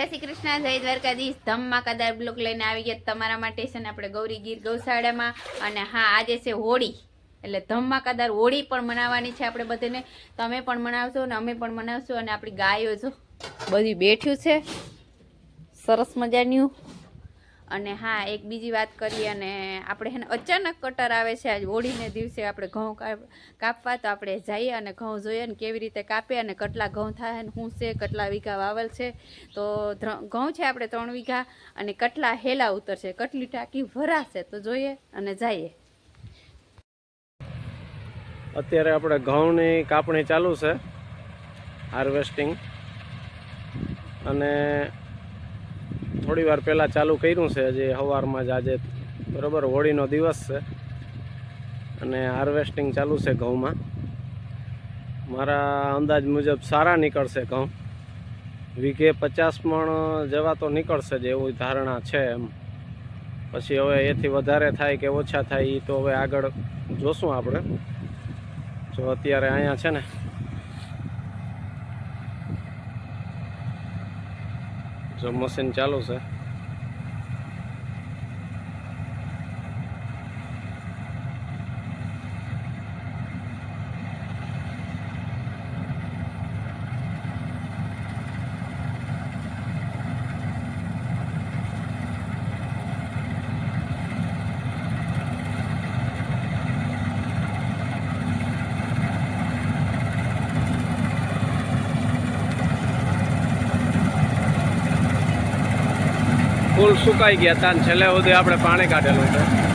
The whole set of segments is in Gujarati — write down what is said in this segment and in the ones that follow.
જય શ્રી કૃષ્ણ, જય દ્વારકાધીશ. ધમાકાદાર બ્લોક લઈને આવી ગયા તમારા માટે છે ને આપણે ગૌરી ગીર ગૌશાળામાં. અને હા, આજે છે હોળી. એટલે ધમાકાદાર હોળી પણ મનાવવાની છે આપણે બધાને. તમે પણ મનાવશો અને અમે પણ મનાવશું અને આપણી ગાયો જો બધી બેઠ્યું છે. સરસ મજાનું. અને હા, એક બીજી વાત કરીએ અને આપણે એને અચાનક કટર આવે છે, આજ હોળીને દિવસે આપણે ઘઉં કાપવા તો આપણે જઈએ અને ઘઉં જોઈએ ને કેવી રીતે કાપે અને કેટલા ઘઉં થાય ને શું છે, કેટલા વીઘા વાવલ છે. તો ઘઉં છે આપણે ત્રણ વીઘા અને કેટલા હેલા ઉતરશે કેટલી ટાંકી ભરાશે તો જોઈએ અને જઈએ. અત્યારે આપણે ઘઉંની કાપણી ચાલુ છે, હાર્વેસ્ટિંગ. અને થોડી વાર પહેલાં ચાલુ કર્યું છે, હજી સવારમાં જ આજે બરાબર હોળીનો દિવસ છે. અને હાર્વેસ્ટિંગ ચાલુ છે ઘઉંમાં. મારા અંદાજ મુજબ સારા નીકળશે ઘઉં. વીઘે પચાસ મણ જેવા તો નીકળશે જ એવું ધારણા છે એમ. પછી હવે એથી વધારે થાય કે ઓછા થાય એ તો હવે આગળ જોશું આપણે. જો અત્યારે અહીંયા છે ને જો મશીન ચાલુ છે. ફૂલ સુકાઈ ગયા હતા અને છેલ્લે સુધી આપણે પાણી કાઢેલું છે.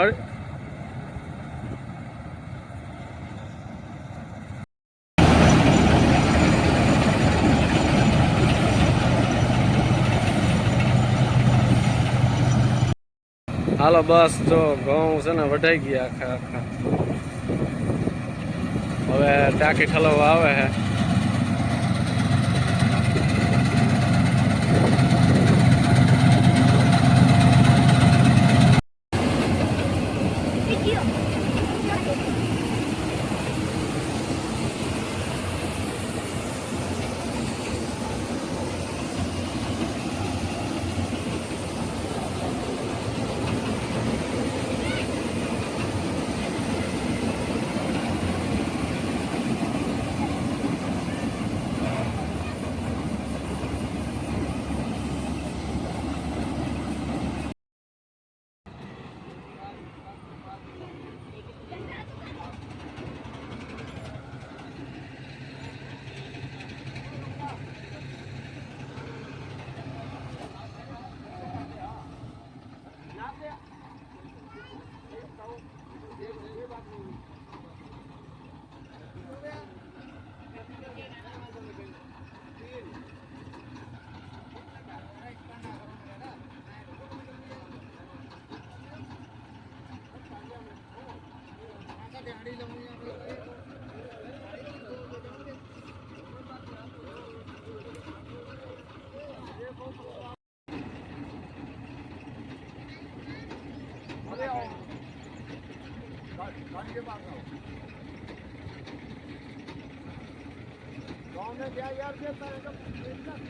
થર્ડ હાલો, બસ જો ઘઉં છે ને વઢાઈ ગયા આખા આખા. હવે ટાંકી ઠલવવા આવે છે गाँव में क्या यार देता है